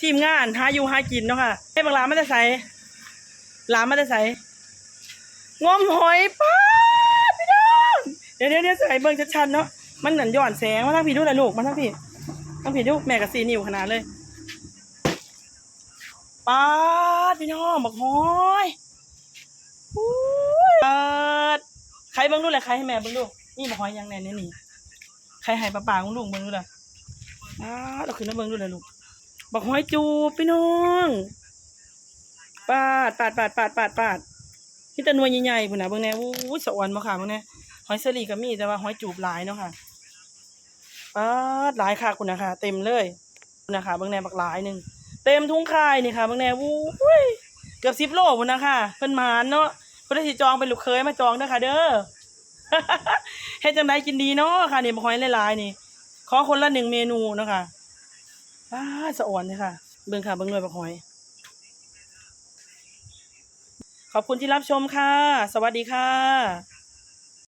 ทีมงานหาอยู่หากินเนาะค่ะให้บางร้านไม่ได้ใส่ร้านไม่ได้ใส่งมหอยป้าพี่น้องเดี๋ยวเดี๋ยวเดี๋ยวใส่เบิ่งชัดๆเนาะมันเหมือนย้อนแสงมาทั้งพี่ดูเลยลูกมาทั้งพี่ทั้งพี่ดูแม่กับซีนิวขนาดเลยป้าพี่น้องบักหอยอุ้ยป้าดใครเบิ่งดูเลยใครให้แม่เบิ่งดูนี่บักหอยยังแน่เนี่ยนี่ใครให้ป้าป่าของลุงเบิ่งดูเลยป้าเราขึ้นมาเบิ่งดูเลยลูก บอกหอยจูบพี่น้องปาดปาดปาดปาดปาดปาดที่ตะนวยใหญ่ๆพุ่นนะเบิ่งแน่อู้ยสะออนมาค่ะเบิ่งแน่หอยสลีก็มีแต่ว่าหอยจูบหลายเนาะค่ะปาดหลายค่ะคุณนะคะเต็มเลยคุณนะคะเบิ่งแน่บักหลายหนึ่งเต็มทุ่งคายนี่ค่ะเบิ่งแน่อู้ยเกือบ10โลพุ่นนะคะเพิ่นหมานเนาะเพิ่นได้สิจองเป็นลูกเคยมาจองเด้อค่ะ เด้อเฮ็ดจังไดกินดีเนาะค่ะนี่บักหอยหลายๆนี่ขอคนละหนึ่งเมนูเนาะค่ะ ป้าสะอ่อนเลยค่ะ เบิ่งค่ะ เบิ่งหน่วยบักหอย ขอบคุณที่รับชมค่ะ สวัสดีค่ะ